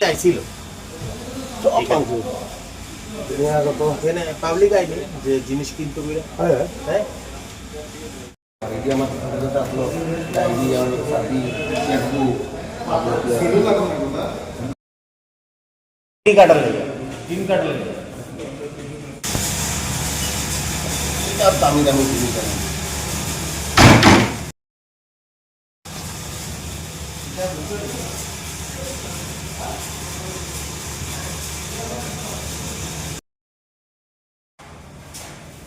ছিল সব মাংস এখানে পাবলিক আইনি যে জিনিস কিনতে গেলে হ্যাঁ। হ্যাঁ। এটি আমার যেটা আসলো ডায়েরি আর চাবি চেকবু তিন কাটার লেগে তিন কাটার লেগে দামি দামি জিনিস আছে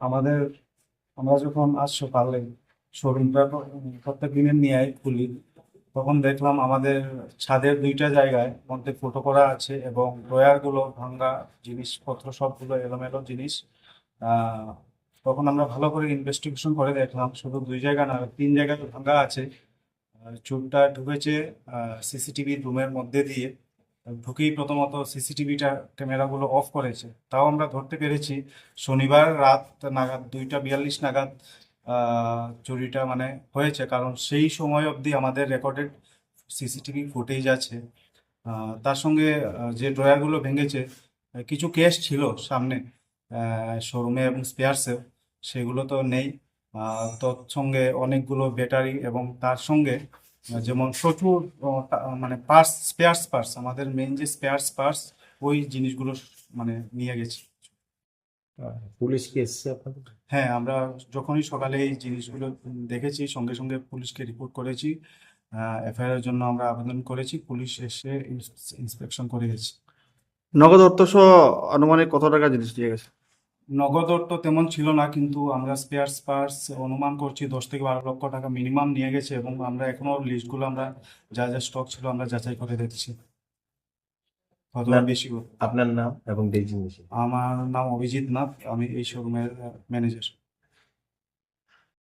আমাদের, আমরা যখন আজ সকালে শোরুমটা প্রত্যেক দিনের নিয়ে খুলি, তখন দেখলাম আমাদের ছাদের দুইটা জায়গায় মধ্যে ফুটো করা আছে এবং ড্রয়ারগুলো ভাঙ্গা জিনিসপত্র সবগুলো এলোমেলো জিনিস। তখন আমরা ভালো করে ইনভেস্টিগেশন করে দেখলাম, শুধু দুই জায়গা না, তিন জায়গায় ভাঙ্গা আছে। চোরটা ঢুকেছে সিসিটিভি রুমের মধ্যে দিয়ে। ঢুকেই প্রথমত সিসিটিভিটা ক্যামেরাগুলো অফ করেছে। তাও আমরা ধরতে পেরেছি, শনিবার রাত নাগাদ, দুইটা বিয়াল্লিশ নাগাদ চুরিটা মানে হয়েছে। কারণ সেই সময় অবধি আমাদের রেকর্ডেড সিসিটিভি ফুটেজ আছে। তার সঙ্গে যে ড্রয়ারগুলো ভেঙেছে কিছু কেস ছিল সামনে শোরুমে এবং স্পেয়ার্সেও, সেগুলো তো নেই। তৎসঙ্গে অনেকগুলো ব্যাটারি এবং তার সঙ্গে যেমন প্রচুর মানে পার্স স্পেয়ার্স পার্স আমাদের মেন যে স্পেয়ার্স পার্স ওই জিনিসগুলো মানে নিয়ে গেছি। পুলিশ কি এসছে আপনাদের? হ্যাঁ আমরা যখনই সকালে এই জিনিসগুলো দেখেছি সঙ্গে সঙ্গে পুলিশকে রিপোর্ট করেছি এফআইআর জন্য আমরা আবেদন করেছি পুলিশ এসে ইন্সপেকশন করে গেছে। নগদ অর্থ সহ আনুমানিক কত টাকা জিনিস দিয়ে গেছে? নগদ অর্থ তেমন ছিল না কিন্তু আমরা স্পেয়ার পার্টস অনুমান করছি দশ থেকে বারো লক্ষ টাকা মিনিমাম নিয়ে গেছে এবং আমরা এখনও লিস্টগুলো আমরা যা যা স্টক ছিল আমরা যাচাই করে দেখছি। বেশি আপনার নাম এবং আমার নাম অভিজিৎ নাথ আমি এই শোরুমের ম্যানেজার